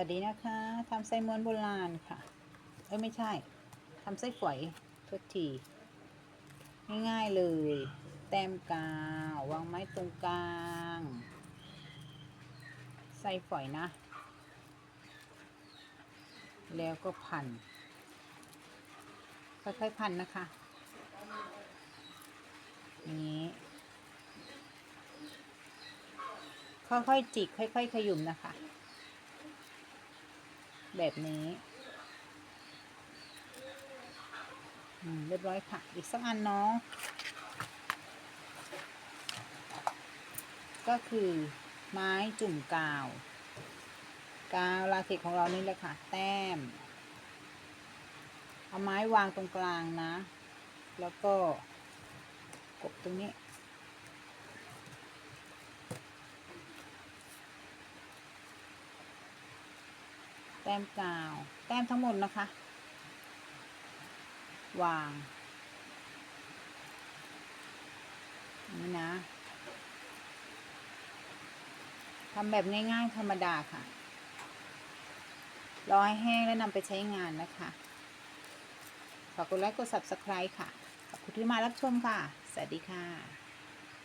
วัสดีนะคะทำไส้ม้วนโบราณค่ะ เอ้ยไม่ใช่ทำไส้ฝอยทุกทีง่ายๆเลย แต้มกาววางไม้ตรงกลางไส้ฝอยนะ แล้วก็พันค่อยๆพันนะคะนี้ค่อยๆจิกค่อย ๆ ขยุมนะคะ แบบนี้เรียบร้อยค่ะ อีกสักอันเนาะก็คือไม้จุ่มกาว กาวลาเทคของเรานี่แหละค่ะ แต้ม เอาไม้วางตรงกลางนะ แล้วก็กบตรงนี้ แต้มกาว แต้มทั้งหมดนะคะ วาง นี่นะทำแบบง่ายๆธรรมดาค่ะ รอให้แห้งแล้วนำไปใช้งานนะคะ ฝากกดไลค์กด subscribe ค่ะ ขอบคุณที่มารับชมค่ะ สวัสดีค่ะ